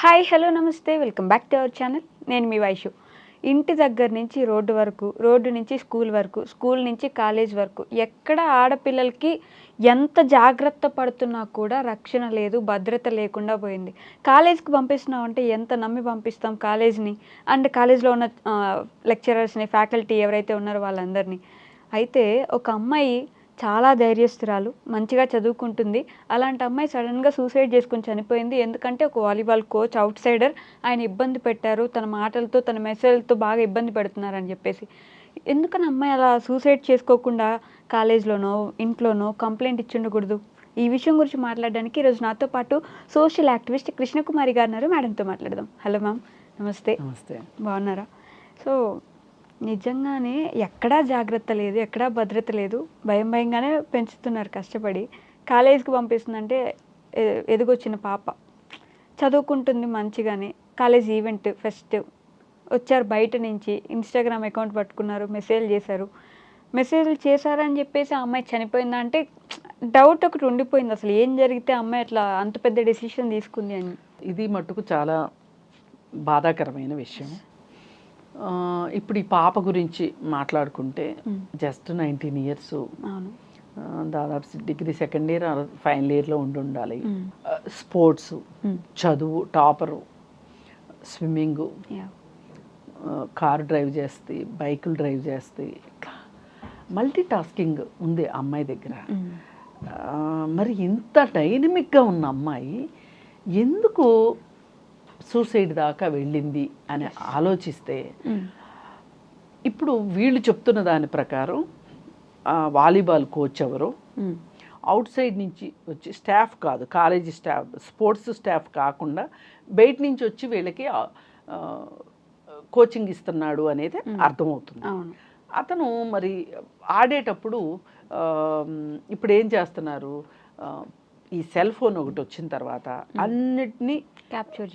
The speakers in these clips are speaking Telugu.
హాయ్ హలో నమస్తే. Welcome back to our channel. నేను మీ వైషు. ఇంటి దగ్గర నుంచి రోడ్డు వరకు రోడ్డు నుంచి స్కూల్ వరకు స్కూల్ నుంచి కాలేజ్ వరకు ఎక్కడ ఆడపిల్లలకి ఎంత జాగ్రత్త పడుతున్నా కూడా రక్షణ లేదు భద్రత లేకుండా పోయింది. కాలేజ్కి పంపిస్తున్నాం అంటే ఎంత నమ్మి పంపిస్తాం కాలేజ్ని? అండ్ కాలేజ్లో ఉన్న లెక్చరర్స్ని ఫ్యాకల్టీ ఎవరైతే ఉన్నారో వాళ్ళందరినీ. అయితే ఒక అమ్మాయి చాలా ధైర్యస్తురాలు మంచిగా చదువుకుంటుంది. అలాంటి అమ్మాయి సడన్గా సూసైడ్ చేసుకుని చనిపోయింది. ఎందుకంటే ఒక వాలీబాల్ కోచ్ అవుట్ సైడర్ ఆయన ఇబ్బంది పెట్టారు. తన మాటలతో తన మెసేజ్లతో బాగా ఇబ్బంది పెడుతున్నారని చెప్పేసి. ఎందుకని అమ్మాయి అలా సూసైడ్ చేసుకోకుండా కాలేజ్లోనో ఇంట్లోనో కంప్లైంట్ ఇచ్చుండకూడదు? ఈ విషయం గురించి మాట్లాడడానికి ఈరోజు నాతో పాటు సోషల్ యాక్టివిస్ట్ కృష్ణకుమారి గారు మేడంతో మాట్లాడదాం. Hello ma'am. నమస్తే. నమస్తే. బాగున్నారా? సో నిజంగానే ఎక్కడా జాగ్రత్త లేదు ఎక్కడా భద్రత లేదు. భయం భయంగానే పెంచుతున్నారు కష్టపడి. కాలేజీకి పంపిస్తుందంటే ఎదుగొచ్చిన పాప. చదువుకుంటుంది మంచిగానే. College event fest. వచ్చారు బయట నుంచి. ఇన్స్టాగ్రామ్ అకౌంట్ పట్టుకున్నారు మెసేజ్ చేశారు. మెసేజ్లు చేశారని చెప్పేసి ఆ అమ్మాయి చనిపోయిందా అంటే డౌట్ ఒకటి ఉండిపోయింది. అసలు ఏం జరిగితే అమ్మాయి అట్లా అంత పెద్ద డెసిషన్ తీసుకుంది అని. ఇది మట్టుకు చాలా బాధాకరమైన విషయం. ఇప్పుడు ఈ పాప గురించి మాట్లాడుకుంటే. జస్ట్ నైన్టీన్ ఇయర్స్ దాదాపు డిగ్రీ సెకండ్ ఇయర్ ఫైనల్ ఇయర్లో ఉండి ఉండాలి. స్పోర్ట్స్. చదువు టాపరు స్విమ్మింగు కారు డ్రైవ్ చేస్తే బైకులు డ్రైవ్ చేస్తే ఇట్లా మల్టీ టాస్కింగ్ ఉంది అమ్మాయి దగ్గర మరి ఇంత డైనమిక్గా ఉన్న అమ్మాయి ఎందుకు సూసైడ్ దాకా వెళ్ళింది అని ఆలోచిస్తే మ్. ఇప్పుడు వీళ్ళు చెప్తున్న దాని ప్రకారం వాలీబాల్ కోచ్ ఎవరు మ్. అవుట్ సైడ్ నుంచి వచ్చి స్టాఫ్ కాదు కాలేజీ స్టాఫ్ స్పోర్ట్స్ స్టాఫ్ కాకుండా బయట నుంచి వచ్చి వీళ్ళకి కోచింగ్ ఇస్తున్నాడు అనేది అర్థమవుతుంది. అవును. అతను మరి ఆడేటప్పుడు ఇప్పుడు ఏం చేస్తున్నారు? ఈ సెల్ ఫోన్ ఒకటి వచ్చిన తర్వాత అన్నిటినీ క్యాప్చర్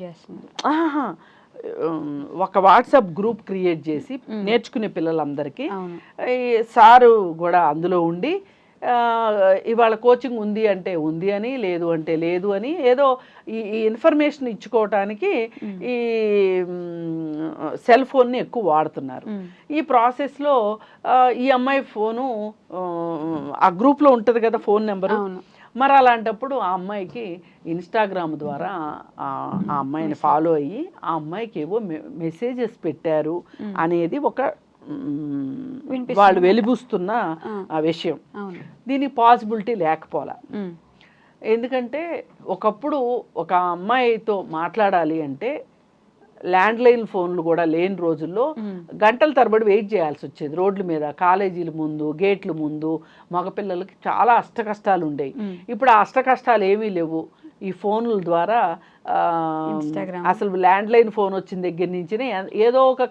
ఉమ్, ఒక వాట్సాప్ గ్రూప్ క్రియేట్ చేసి నేర్చుకునే పిల్లలందరికీ సారు కూడా అందులో ఉండి ఇవాళ కోచింగ్ ఉంది అంటే ఉంది అని లేదు అంటే లేదు అని ఏదో ఈ ఈ ఇన్ఫర్మేషన్ ఇచ్చుకోవటానికి ఈ సెల్ ఫోన్ని ఎక్కువ వాడుతున్నారు. ఈ ప్రాసెస్లో ఈ అమ్మాయి ఫోను ఆ, గ్రూప్లో ఉంటుంది కదా ఫోన్ నెంబరు? మరి అలాంటప్పుడు ఆ అమ్మాయికి ఇన్స్టాగ్రామ్ ద్వారా ఆ అమ్మాయిని ఫాలో అయ్యి ఆ అమ్మాయికి ఏవో మెసేజెస్ పెట్టారు అనేది ఒక. వాళ్ళు వెలిబుస్తున్న ఆ. విషయం దీనికి పాసిబిలిటీ లేకపోలా. ఎందుకంటే ఒకప్పుడు ఒక అమ్మాయితో మాట్లాడాలి అంటే ల్యాండ్లైన్ ఫోన్లు కూడా లేని రోజుల్లో. గంటల తరబడి వెయిట్ చేయాల్సి వచ్చేది రోడ్ల మీద కాలేజీల ముందు గేట్ల ముందు మగపిల్లలకి చాలా అష్ట కష్టాలు ఉండేవి. ఇప్పుడు ఆ అష్ట కష్టాలు ఏమీ లేవు ఈ ఫోన్ల ద్వారా. అసలు ల్యాండ్లైన్ ఫోన్ వచ్చిన దగ్గర నుంచి ఏదో ఒక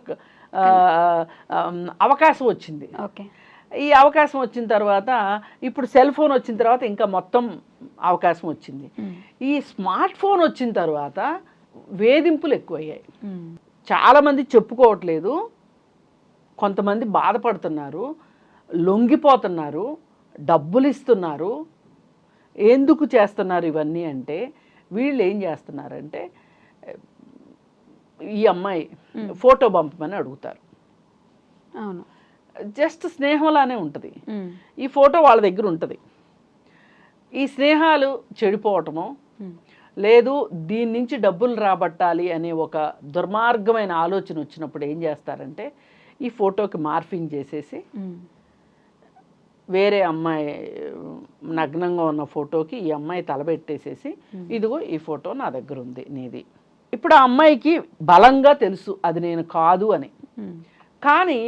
అవకాశం వచ్చింది ఓకే ఈ అవకాశం వచ్చిన తర్వాత ఇప్పుడు సెల్ ఫోన్ వచ్చిన తర్వాత ఇంకా మొత్తం అవకాశం వచ్చింది. ఈ స్మార్ట్ ఫోన్ వచ్చిన తర్వాత వేధింపులు ఎక్కువయ్యాయి. చాలామంది చెప్పుకోవట్లేదు. కొంతమంది బాధపడుతున్నారు. లొంగిపోతున్నారు. డబ్బులు ఇస్తున్నారు ఎందుకు చేస్తున్నారు ఇవన్నీ అంటే వీళ్ళు ఏం చేస్తున్నారంటే ఈ అమ్మాయి ఫోటో పంపమని అడుగుతారు. అవును. జస్ట్ స్నేహంలానే ఉంటుంది. ఈ ఫోటో వాళ్ళ దగ్గర ఉంటుంది. ఈ స్నేహాలు చెడిపోవటము. లేదు దీని నుంచి డబ్బులు రాబట్టాలి అనే ఒక దుర్మార్గమైన ఆలోచన వచ్చినప్పుడు ఏం చేస్తారంటే ఈ ఫోటోకి మార్ఫింగ్ చేసేసి. వేరే అమ్మాయి నగ్నంగా ఉన్న ఫోటోకి ఈ అమ్మాయి తలబెట్టేసేసి ఇదిగో ఈ ఫోటో నా దగ్గర ఉంది నీది ఇప్పుడు ఆ అమ్మాయికి బలంగా తెలుసు అది నేను కాదు అని. కానీ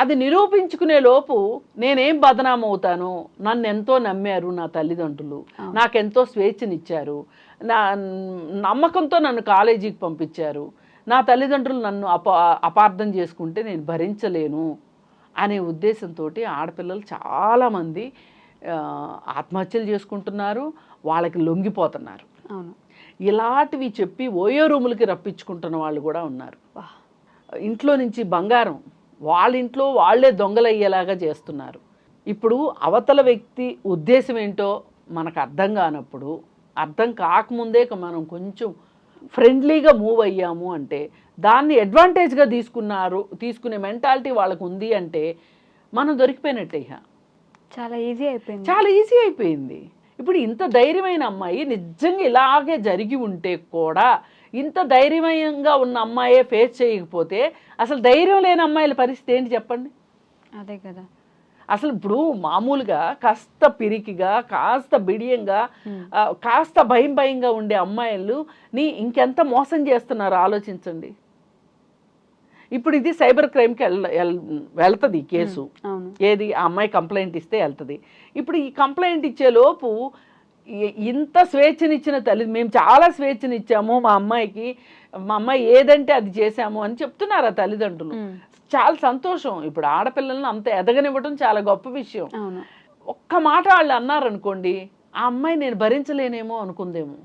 అది నిరూపించుకునే లోపు నేనేం బదనాం అవుతాను నన్ను ఎంతో నమ్మారు నా తల్లిదండ్రులు. నాకెంతో స్వేచ్ఛనిచ్చారు. నా నమ్మకంతో నన్ను కాలేజీకి పంపించారు. నా తల్లిదండ్రులు నన్ను అప అపార్థం చేసుకుంటే నేను భరించలేను అనే ఉద్దేశంతో ఆడపిల్లలు చాలామంది ఆత్మహత్యలు చేసుకుంటున్నారు వాళ్ళకి లొంగిపోతున్నారు. అవును. ఇలాంటివి చెప్పి ఓయో రూములకి రప్పించుకుంటున్న వాళ్ళు కూడా ఉన్నారు. ఇంట్లో నుంచి బంగారం వాళ్ళ ఇంట్లో వాళ్ళే దొంగలయ్యేలాగా చేస్తున్నారు. ఇప్పుడు అవతల వ్యక్తి ఉద్దేశం ఏంటో మనకు అర్థం కానప్పుడు అర్థం కాకముందే మనం కొంచెం ఫ్రెండ్లీగా మూవ్ అయ్యాము అంటే దాన్ని అడ్వాంటేజ్గా తీసుకున్నారు తీసుకునే మెంటాలిటీ వాళ్ళకు ఉంది అంటే మనం దొరికిపోయినట్టే చాలా ఈజీ అయిపోయింది. చాలా ఈజీ అయిపోయింది. ఇప్పుడు ఇంత ధైర్యమైన అమ్మాయి నిజంగా ఇలాగే జరిగి ఉంటే కూడా ఇంత ధైర్యమయంగా ఉన్న అమ్మాయే ఫేస్ చేయకపోతే అసలు ధైర్యం లేని అమ్మాయిల పరిస్థితి ఏంటి చెప్పండి? అదే కదా. అసలు ఇప్పుడు మామూలుగా కాస్త పిరికిగా కాస్త బిడియంగా కాస్త భయం భయంగా ఉండే అమ్మాయిలు నీ ఇంకెంత మోసం చేస్తున్నారో ఆలోచించండి. ఇప్పుడు ఇది సైబర్ క్రైమ్కి వెళ్ వెళ్తుంది కేసు. ఏది? ఆ అమ్మాయి కంప్లైంట్ ఇస్తే వెళ్తుంది. ఇప్పుడు ఈ కంప్లైంట్ ఇచ్చే లోపు ఇంత స్వేచ్ఛనిచ్చిన తల్లి మేము చాలా స్వేచ్ఛనిచ్చాము మా అమ్మాయికి మా అమ్మాయి ఏదంటే అది చేశాము అని చెప్తున్నారు ఆ తల్లిదండ్రులు. చాలా సంతోషం. ఇప్పుడు ఆడపిల్లల్ని అంత ఎదగనివ్వడం చాలా గొప్ప విషయం. ఒక్క మాట వాళ్ళు అన్నారనుకోండి ఆ అమ్మాయి నేను భరించలేనేమో అనుకుందేమో.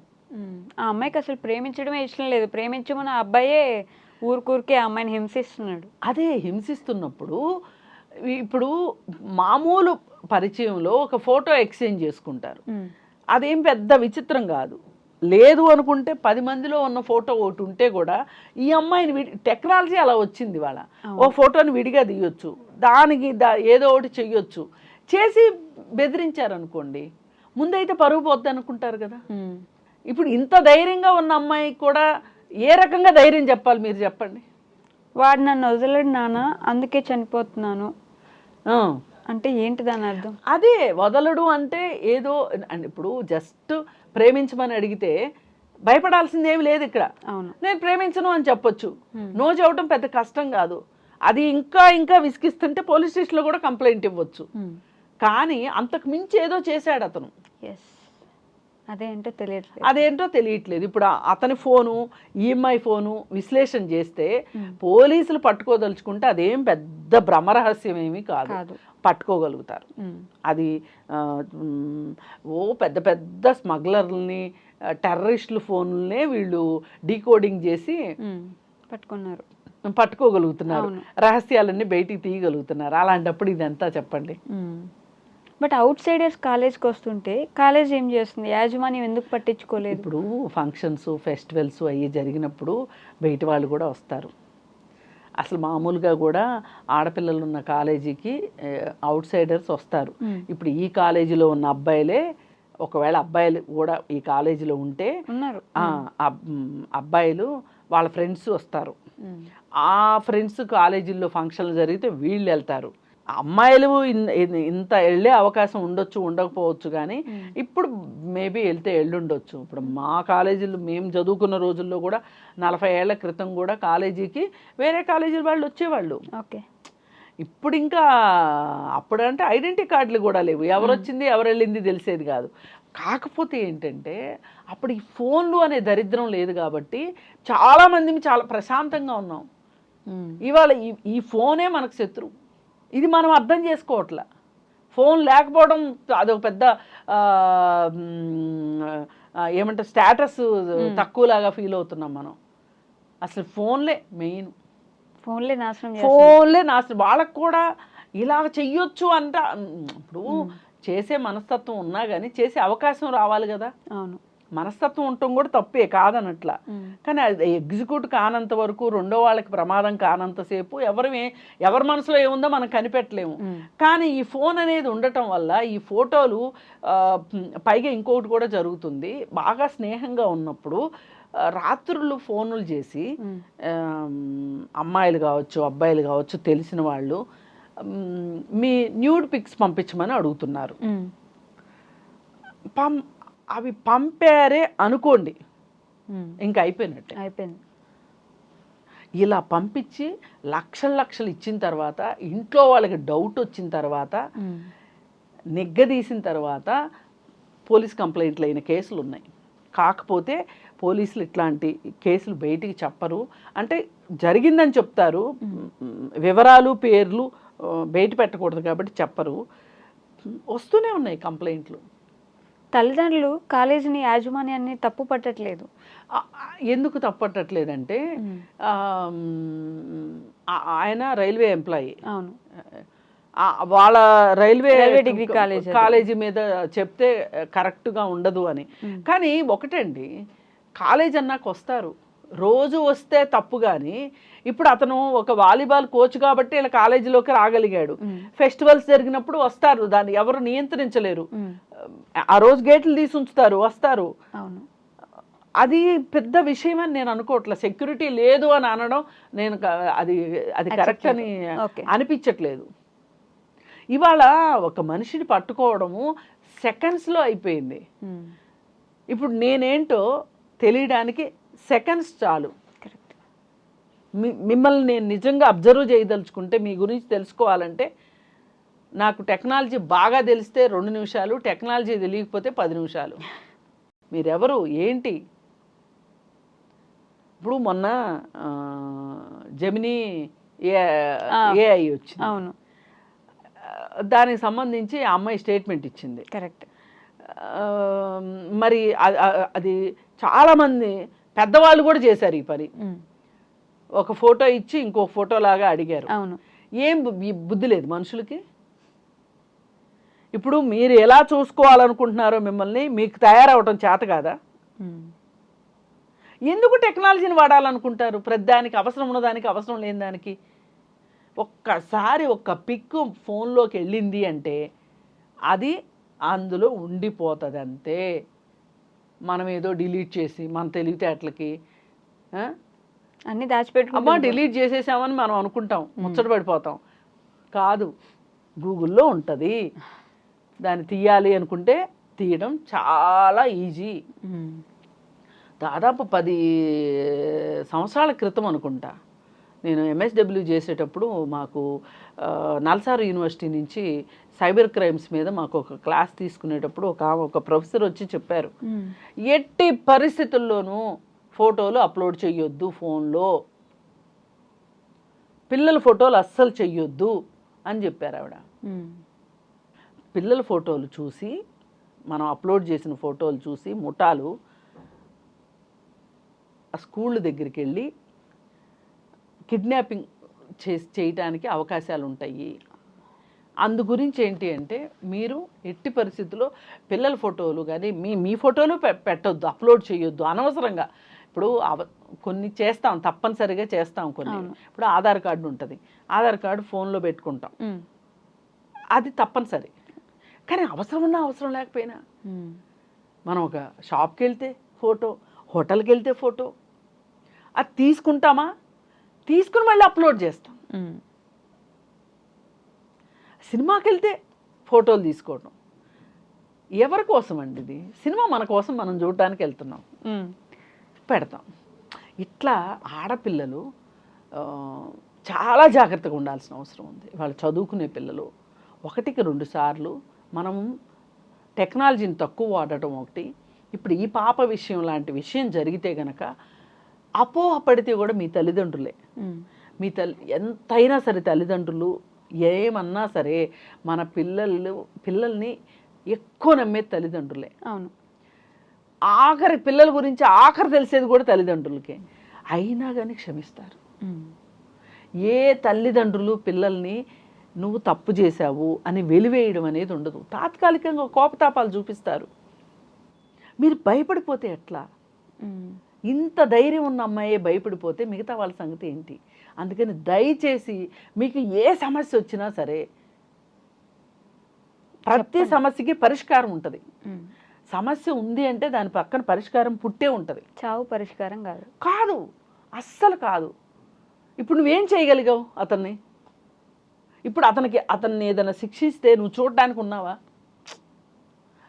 ఆ అమ్మాయికి అసలు ప్రేమించడమే ఇష్టం లేదు. ప్రేమించమని ఆ అబ్బాయే ఊరికూరికే ఆ అమ్మాయిని హింసిస్తున్నాడు. అదే హింసిస్తున్నప్పుడు ఇప్పుడు మామూలు పరిచయంలో ఒక ఫోటో ఎక్స్చేంజ్ చేసుకుంటారు. అదేం పెద్ద విచిత్రం కాదు. లేదు అనుకుంటే పది మందిలో ఉన్న ఫోటో ఒకటి ఉంటే కూడా ఈ అమ్మాయిని విడి టెక్నాలజీ అలా వచ్చింది వాళ్ళ. ఓ ఫోటోని విడిగా తీయొచ్చు దానికి దా ఏదో ఒకటి చెయ్యొచ్చు. చేసి బెదిరించారు అనుకోండి ముందైతే పరుగు పోద్ది అనుకుంటారు కదా. ఇప్పుడు ఇంత ధైర్యంగా ఉన్న అమ్మాయికి కూడా ఏ రకంగా ధైర్యం చెప్పాలి మీరు చెప్పండి? వాడు నన్ను వదలడు నాన్న అందుకే చనిపోతున్నాను. అంటే ఏంటి దాని అర్థం? అదే వదలడు అంటే ఏదో ఇప్పుడు జస్ట్ ప్రేమించమని అడిగితే భయపడాల్సింది ఏమి లేదు ఇక్కడ. అవును. నేను ప్రేమించను అని చెప్పొచ్చు. నో చెప్పడం పెద్ద కష్టం కాదు. అది ఇంకా ఇంకా విసిగిస్తుంటే పోలీస్ స్టేషన్లో కూడా కంప్లైంట్ ఇవ్వచ్చు. కానీ అంతకు మించి ఏదో చేశాడు అతను. ఎస్ అదే అంటే తెలియట్లేదు. అదేంటో తెలియట్లేదు. ఇప్పుడు అతని ఫోను ఈఎంఐ ఫోను విశ్లేషణ చేస్తే. పోలీసులు పట్టుకోదలుచుకుంటే అదేం పెద్ద భ్రమరహస్యం ఏమీ కాదు. పట్టుకోగలుగుతారు. అది ఓ పెద్ద పెద్ద స్మగ్లర్లని టెర్రరిస్టుల ఫోన్లనే వీళ్ళు డీకోడింగ్ చేసి పట్టుకున్నారు. పట్టుకోగలుగుతున్నారు. రహస్యాలన్నీ బయటికి తీయగలుగుతున్నారు. అలాంటప్పుడు ఇదంతా చెప్పండి. బట్ అవుట్ సైడర్స్ కాలేజ్కి వస్తుంటే కాలేజ్ ఏం చేస్తుంది? యాజమాన్యం ఎందుకు పట్టించుకోలేదు? ఇప్పుడు ఫంక్షన్స్ ఫెస్టివల్స్ అవి జరిగినప్పుడు బయట వాళ్ళు కూడా వస్తారు. అసలు మామూలుగా కూడా ఆడపిల్లలు ఉన్న కాలేజీకి అవుట్ సైడర్స్ వస్తారు. ఇప్పుడు ఈ కాలేజీలో ఉన్న అబ్బాయిలే ఒకవేళ అబ్బాయిలు కూడా ఈ కాలేజీలో ఉంటే అబ్బాయిలు వాళ్ళ ఫ్రెండ్స్ వస్తారు. ఆ ఫ్రెండ్స్ కాలేజీల్లో ఫంక్షన్లు జరిగితే వీళ్ళు వెళ్తారు. అమ్మాయిలు ఇంత వెళ్ళే అవకాశం ఉండొచ్చు ఉండకపోవచ్చు కానీ ఇప్పుడు మేబీ వెళ్తే వెళ్ళుండొచ్చు ఇప్పుడు మా కాలేజీలో మేము చదువుకున్న రోజుల్లో కూడా నలభై ఏళ్ళ క్రితం కూడా కాలేజీకి వేరే కాలేజీల వాళ్ళు వచ్చేవాళ్ళు. ఓకే. ఇప్పుడు ఇంకా అప్పుడంటే ఐడెంటిటీ కార్డులు కూడా లేవు. ఎవరు వచ్చింది ఎవరు వెళ్ళింది తెలిసేది కాదు. కాకపోతే ఏంటంటే అప్పుడు ఈ ఫోన్లు అనే దరిద్రం లేదు కాబట్టి చాలామంది చాలా ప్రశాంతంగా ఉన్నాం. ఇవాళ ఈ ఈ ఫోనే మనకు శత్రువు. ఇది మనం అర్థం చేసుకోవట్లే. ఫోన్ లేకపోవడం అదొక పెద్ద ఏమంటారు స్టేటస్ తక్కువలాగా ఫీల్ అవుతున్నాం మనం. అసలు ఫోన్లే మెయిన్. ఫోన్లే నాశనం ఫోన్లే నాశనం. వాళ్ళకు కూడా ఇలా చెయ్యొచ్చు అంట. ఇప్పుడు చేసే మనస్తత్వం ఉన్నా కానీ చేసే అవకాశం రావాలి కదా. అవును. మనస్తత్వం ఉండటం కూడా తప్పే కాదనట్లా. కానీ అది ఎగ్జిక్యూట్ కానంత వరకు రెండో వాళ్ళకి ప్రమాదం కానంతసేపు ఎవరు ఎవరి మనసులో ఏముందో మనం కనిపెట్టలేము. కానీ ఈ ఫోన్ అనేది ఉండటం వల్ల ఈ ఫోటోలు పైగా ఇంకొకటి కూడా జరుగుతుంది. బాగా స్నేహంగా ఉన్నప్పుడు రాత్రులు ఫోనులు చేసి అమ్మాయిలు కావచ్చు అబ్బాయిలు కావచ్చు తెలిసిన వాళ్ళు మ్, న్యూడ్ పిక్స్ పంపించమని అడుగుతున్నారు. పం అవి పంపారే అనుకోండి. ఇంకా అయిపోయినట్టే. అయిపోయింది. ఇలా పంపించి లక్షల లక్షలు ఇచ్చిన తర్వాత ఇంట్లో వాళ్ళకి డౌట్ వచ్చిన తర్వాత నిగ్గదీసిన తర్వాత పోలీస్ కంప్లైంట్లు అయిన కేసులు ఉన్నాయి. కాకపోతే పోలీసులు ఇట్లాంటి కేసులు బయటికి చెప్పరు. అంటే జరిగిందని చెప్తారు. వివరాలు పేర్లు బయట పెట్టకూడదు కాబట్టి చెప్పరు. వస్తూనే ఉన్నాయి కంప్లైంట్లు. తల్లిదండ్రులు కాలేజీని యాజమాన్యాన్ని తప్పు పట్టట్లేదు. ఎందుకు తప్పట్టట్లేదంటే మ్, ఆ- ఆయన రైల్వే ఎంప్లాయీ. అవును. వాళ్ళ రైల్వే డిగ్రీ కాలేజ్. కాలేజీ మీద చెప్తే కరెక్ట్గా ఉండదు అని. కానీ ఒకటండి కాలేజ్ అన్నాక వస్తారు రోజు వస్తే తప్పు కానీ ఇప్పుడు అతను ఒక వాలీబాల్ కోచ్ కాబట్టి ఇలా కాలేజీలోకి రాగలిగాడు. ఫెస్టివల్స్ జరిగినప్పుడు వస్తారు దాన్ని ఎవరు నియంత్రించలేరు. ఆ రోజు గేట్లు తీసి ఉంచుతారు వస్తారు. అవును. అది పెద్ద విషయం అని నేను అనుకోవట్లే. సెక్యూరిటీ లేదు అని అనడం నేను అది అది కరెక్ట్ అని అనిపించట్లేదు. ఇవాళ ఒక మనిషిని పట్టుకోవడము సెకండ్స్లో అయిపోయింది. ఇప్పుడు నేనేంటో తెలియడానికి సెకండ్స్ చాలు. మిమ్మల్ని నేను నిజంగా అబ్జర్వ్ చేయదలుచుకుంటే మీ గురించి తెలుసుకోవాలంటే నాకు టెక్నాలజీ బాగా తెలిస్తే రెండు నిమిషాలు టెక్నాలజీ తెలియకపోతే పది నిమిషాలు. మీరెవరు? ఏంటి? ఇప్పుడు మొన్న జమినీ. ఏఐ వచ్చింది. అవును. దానికి సంబంధించి ఆ అమ్మాయి స్టేట్మెంట్ ఇచ్చింది. కరెక్ట్ మరి అది చాలామంది పెద్దవాళ్ళు కూడా చేశారు ఈ పని. ఒక ఫోటో ఇచ్చి ఇంకో ఫోటో లాగా అడిగారు. అవును. ఏం బుద్ధి లేదు మనుషులకి? ఇప్పుడు మీరు ఎలా చూసుకోవాలనుకుంటున్నారో మిమ్మల్ని మీకు తయారవటం చేత కాదా. ఎందుకు టెక్నాలజీని వాడాలనుకుంటారు? ప్రతి దానికి అవసరం ఉన్న దానికి అవసరం లేని దానికి. ఒక్కసారి ఒక్క పిక్ ఫోన్లోకి వెళ్ళింది అంటే అది అందులో ఉండిపోతుంది అంతే మనం ఏదో డిలీట్ చేసి మన తెలివితేటలకి? అన్ని అమ్మా దాచిపెట్టుకుంటా డిలీట్ చేసేసామని మనం అనుకుంటాం ముచ్చట పడిపోతాం. కాదు గూగుల్లో ఉంటుంది. దాన్ని తీయాలి అనుకుంటే తీయడం చాలా ఈజీ. దాదాపు పది సంవత్సరాల క్రితం అనుకుంటా. నేను ఎంఎస్డబ్ల్యూ చేసేటప్పుడు మాకు నల్సార్ యూనివర్సిటీ నుంచి సైబర్ క్రైమ్స్ మీద మాకు ఒక క్లాస్ తీసుకునేటప్పుడు ఒక ఒక ప్రొఫెసర్ వచ్చి చెప్పారు. ఎట్టి పరిస్థితుల్లోనూ ఫోటోలు అప్లోడ్ చేయొద్దు ఫోన్లో పిల్లల ఫోటోలు అస్సలు చెయ్యొద్దు అని చెప్పారు ఆవిడ. పిల్లల ఫోటోలు చూసి మనం అప్లోడ్ చేసిన ఫోటోలు చూసి ముఠాలు ఆ స్కూళ్ళ దగ్గరికి వెళ్ళి కిడ్నాపింగ్ చేసి చేయటానికి అవకాశాలు ఉంటాయి అందు గురించి ఏంటి అంటే మీరు ఎట్టి పరిస్థితుల్లో పిల్లల ఫోటోలు కానీ మీ మీ ఫోటోలు పె- పెట్టొద్దు అప్లోడ్ చేయొద్దు అనవసరంగా ఇప్పుడు కొన్ని చేస్తాం తప్పనిసరిగా చేస్తాం కొన్ని. ఇప్పుడు ఆధార్ కార్డు ఉంటుంది ఆధార్ కార్డు ఫోన్లో పెట్టుకుంటాం. అది తప్పనిసరి కానీ అవసరం ఉన్నా అవసరం లేకపోయినా. మనం ఒక షాప్కి వెళ్తే ఫోటో హోటల్కి వెళ్తే ఫోటో అది తీసుకుంటామా తీసుకుని మళ్ళీ అప్లోడ్ చేస్తాం. సినిమాకి వెళ్తే ఫోటోలు తీసుకోవడం ఎవరి కోసం అండి ఇది? సినిమా మన కోసం మనం చూడటానికి వెళ్తున్నాం. పెడతాం. ఇట్లా ఆడపిల్లలు చాలా జాగ్రత్తగా ఉండాల్సిన అవసరం ఉంది. వాళ్ళు చదువుకునే పిల్లలు ఒకటికి రెండు సార్లు మనం టెక్నాలజీని తక్కువ వాడటం ఒకటి. ఇప్పుడు ఈ పాప విషయం లాంటి విషయం జరిగితే గనక అపోహపడితే కూడా మీ తల్లిదండ్రులే. మీ తల్లి ఎంతైనా సరే తల్లిదండ్రులు ఏమన్నా సరే మన పిల్లలు పిల్లల్ని ఎక్కువ నమ్మేది తల్లిదండ్రులే. అవును. ఆఖరి పిల్లల గురించి ఆఖరి తెలిసేది కూడా తల్లిదండ్రులకే. అయినా కానీ క్షమిస్తారు. ఏ తల్లిదండ్రులు పిల్లల్ని నువ్వు తప్పు చేశావు అని వెలివేయడం అనేది ఉండదు. తాత్కాలికంగా కోపతాపాలు చూపిస్తారు. మీరు భయపడిపోతే ఎట్లా. ఇంత ధైర్యం ఉన్న అమ్మాయే భయపడిపోతే మిగతా వాళ్ళ సంగతి ఏంటి? అందుకని దయచేసి మీకు ఏ సమస్య వచ్చినా సరే ప్రతి సమస్యకి పరిష్కారం ఉంటుంది. సమస్య ఉంది అంటే దాని పక్కన పరిష్కారం పుట్టే ఉంటుంది. చావు పరిష్కారం కాదు. కాదు. అస్సలు కాదు. ఇప్పుడు నువ్వేం చేయగలిగావు అతన్ని? ఇప్పుడు అతనికి అతన్ని ఏదైనా శిక్షిస్తే నువ్వు చూడడానికి ఉన్నావా?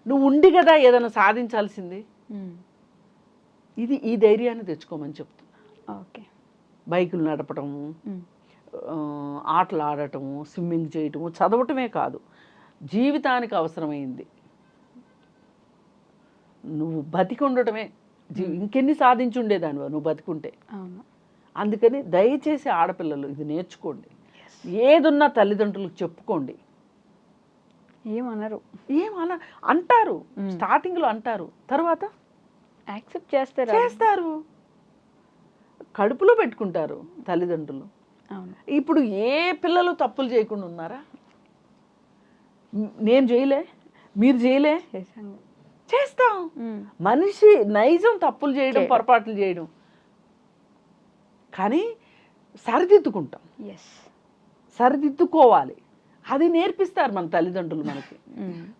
నువ్వు ఉండి కదా ఏదైనా సాధించాల్సింది. ఇది ఈ ధైర్యాన్ని తెచ్చుకోమని చెప్తున్నా. ఓకే. బైకులు నడపటము ఆటలు ఆడటము స్విమ్మింగ్ చేయటము చదవటమే కాదు. జీవితానికి అవసరమైంది. నువ్వు బతికి ఉండటమే ఇంకెన్ని సాధించి ఉండేదానివా నువ్వు బతికుంటే. అందుకని దయచేసి ఆడపిల్లలు ఇది నేర్చుకోండి. ఏదున్నా తల్లిదండ్రులకు చెప్పుకోండి. ఏమనరు. ఏం అలా అంటారు. స్టార్టింగ్లో అంటారు. తర్వాత? యాక్సెప్ట్ చేస్తారు. చేస్తారు. కడుపులో పెట్టుకుంటారు తల్లిదండ్రులు. ఇప్పుడు ఏ పిల్లలు తప్పులు చేయకుండా ఉన్నారా? నేను చేయలే మీరు చేయలే. చేస్తాం. మనిషి నైజం తప్పులు చేయడం. పొరపాట్లు చేయడం. కానీ సరిదిద్దుకుంటాం. సరిదిద్దుకోవాలి. అది నేర్పిస్తారు మన తల్లిదండ్రులు మనకి.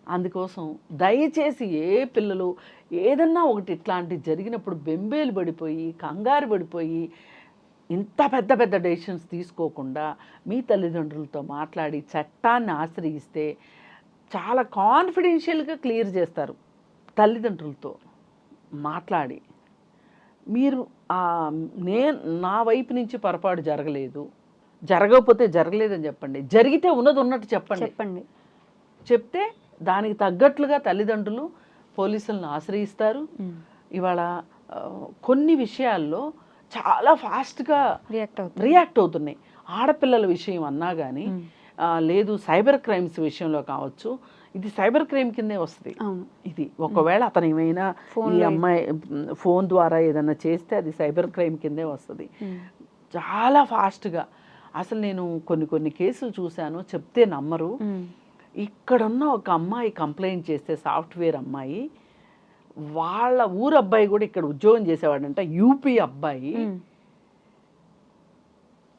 అందుకోసం దయచేసి ఏ పిల్లలు ఏదన్నా ఒకటి ఇట్లాంటి జరిగినప్పుడు బెంబేలు పడిపోయి కంగారు పడిపోయి ఇంత పెద్ద పెద్ద డెసిషన్స్ తీసుకోకుండా మీ తల్లిదండ్రులతో మాట్లాడి చట్టాన్ని ఆశ్రయిస్తే చాలా కాన్ఫిడెన్షియల్గా క్లియర్ చేస్తారు తల్లిదండ్రులతో మాట్లాడి. మీరు నే నా వైపు నుంచి పొరపాటు జరగలేదు. జరగకపోతే జరగలేదని చెప్పండి. జరిగితే ఉన్నది ఉన్నట్టు చెప్పండి. చెప్పండి. చెప్తే దానికి తగ్గట్లుగా తల్లిదండ్రులు పోలీసులను ఆశ్రయిస్తారు. ఇవాళ కొన్ని విషయాల్లో చాలా ఫాస్ట్గా రియాక్ట్ రియాక్ట్ అవుతున్నాయి. ఆడపిల్లల విషయం అన్నా కానీ. లేదు సైబర్ క్రైమ్స్ విషయంలో కావచ్చు ఇది సైబర్ క్రైమ్ కిందే వస్తుంది. ఇది ఒకవేళ అతను ఏమైనా ఈ ఫోన్లో అమ్మాయి ఫోన్ ద్వారా ఏదైనా చేస్తే అది సైబర్ క్రైమ్ కిందే వస్తుంది. చాలా ఫాస్ట్గా అసలు నేను కొన్ని కొన్ని కేసులు చూశాను చెప్తే నమ్మరు. ఇక్కడున్న ఒక అమ్మాయి కంప్లైంట్ చేస్తే సాఫ్ట్వేర్ అమ్మాయి వాళ్ళ ఊరు అబ్బాయి కూడా ఇక్కడ ఉద్యోగం చేసేవాడంట యూపీ అబ్బాయి.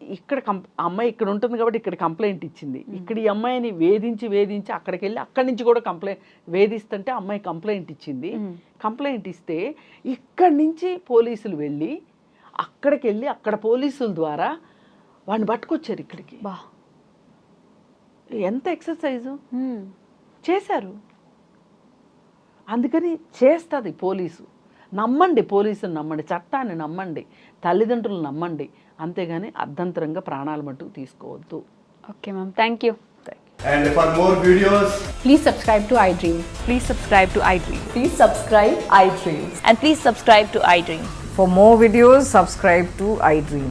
ఇక్కడ కం అమ్మాయి ఇక్కడ ఉంటుంది కాబట్టి ఇక్కడ కంప్లైంట్ ఇచ్చింది ఇక్కడ ఈ అమ్మాయిని వేధించి వేధించి అక్కడికి వెళ్ళి అక్కడి నుంచి కూడా కంప్లైంట్ వేధిస్తుంటే అమ్మాయి కంప్లైంట్ ఇచ్చింది. కంప్లైంట్ ఇస్తే ఇక్కడి నుంచి పోలీసులు వెళ్ళి అక్కడికి వెళ్ళి అక్కడ పోలీసుల ద్వారా వాడిని పట్టుకొచ్చారు ఇక్కడికి బా ఎంత ఎక్సర్సైజు. చేశారు అందుకని చేస్తుంది పోలీసు నమ్మండి పోలీసుని నమ్మండి చట్టాన్ని నమ్మండి తల్లిదండ్రులు నమ్మండి అంతేగాని అర్ధంతరంగా ప్రాణాల మట్టుకు తీసుకోవద్దు okay ma'am thank you And for more videos, Please subscribe to iDream. Please subscribe to iDream Please subscribe iDream. and please subscribe to iDream. For more videos, subscribe to iDream.